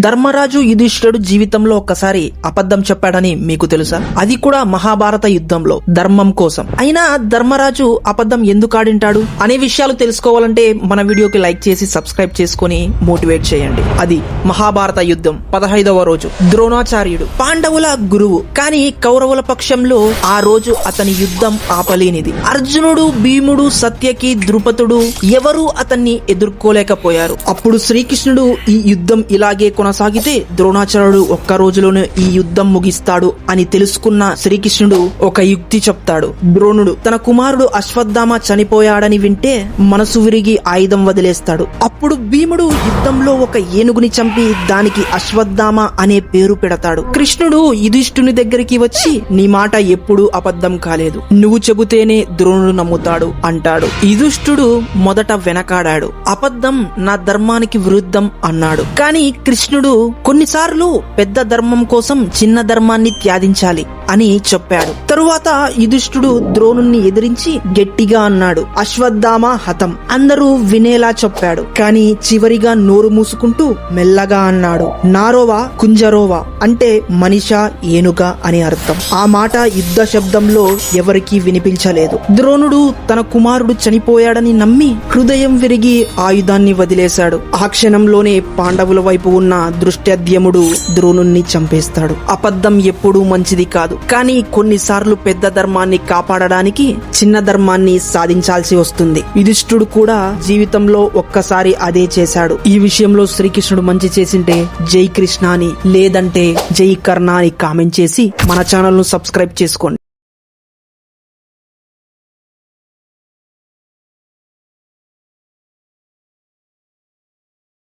ధర్మరాజు యుధిష్ఠుడు జీవితంలో ఒక్కసారి అబద్ధం చెప్పాడని మీకు తెలుసా? అది కూడా మహాభారత యుద్ధంలో ధర్మం కోసం. అయినా ధర్మరాజు అబద్ధం ఎందుకు ఆడింటాడు? అనే విషయాలు తెలుసుకోవాలంటే మన వీడియోకి లైక్ చేసి సబ్స్క్రైబ్ చేసుకుని మోటివేట్ చేయండి. అది మహాభారత యుద్ధం పదహైదవ రోజు. ద్రోణాచార్యుడు పాండవుల గురువు. కానీ కౌరవుల పక్షంలో ఆ రోజు అతని యుద్ధం ఆపలేనిది. అర్జునుడు భీముడు సత్యకి ద్రుపదుడు ఎవరూ అతన్ని ఎదుర్కోలేకపోయారు. అప్పుడు శ్రీకృష్ణుడు ఈ యుద్ధం ఇలాగే కొనసాగితే ద్రోణాచార్యుడు ఒక్క రోజులోనే ఈ యుద్ధం ముగిస్తాడు అని తెలుసుకున్న శ్రీకృష్ణుడు ఒక యుక్తి చెప్తాడు. ద్రోణుడు తన కుమారుడు అశ్వత్థామ చనిపోయాడని వింటే మనసు విరిగి ఆయుధం వదిలేస్తాడు. అప్పుడు భీముడు యుద్ధంలో ఒక ఏనుగుని చంపి దానికి అశ్వత్థామ అనే పేరు పెడతాడు. కృష్ణుడు యుధిష్ఠుని దగ్గరికి వచ్చి నీ మాట ఎప్పుడూ అబద్ధం కాలేదు. నువ్వు చెబుతేనే ద్రోణుడు నమ్ముతాడు అంటాడు. యుధిష్ఠుడు మొదట వెనకాడాడు. అబద్ధం నా ధర్మానికి విరుద్ధం అన్నాడు. కానీ కృష్ణుడు కొన్నిసార్లు పెద్ద ధర్మం కోసం చిన్న ధర్మాన్ని త్యాదించాలి అని చెప్పాడు. తరువాత యుధిష్ఠుడు ద్రోణుణ్ణి ఎదిరించి గట్టిగా అన్నాడు అశ్వత్థామ హతం అందరూ వినేలా చెప్పాడు. కానీ చివరిగా నోరు మూసుకుంటూ మెల్లగా అన్నాడు నారోవా కుంజరోవా అంటే మనిష ఏనుగ అని అర్థం. ఆ మాట యుద్ధ శబ్దంలో ఎవరికీ వినిపించలేదు. ద్రోణుడు తన కుమారుడు చనిపోయాడని నమ్మి హృదయం విరిగి ఆయుధాన్ని వదిలేశాడు. ఆ క్షణంలోనే పాండవుల వైపు ఉన్న దృష్ట్యద్యముడు ద్రోణుణ్ణి చంపేస్తాడు. అబద్ధం ఎప్పుడూ మంచిది కాదు. కానీ కొన్నిసార్లు పెద్ద ధర్మాన్ని కాపాడడానికి చిన్న ధర్మాన్ని సాధించాల్సి వస్తుంది. యుధిష్ఠుడు కూడా జీవితంలో ఒక్కసారి అదే చేశాడు. ఈ విషయంలో శ్రీకృష్ణుడు మంచి చేసింటే జై కృష్ణ అని లేదంటే జై కర్ణ అని కామెంట్ చేసి మన ఛానల్ను సబ్స్క్రైబ్ చేసుకోండి.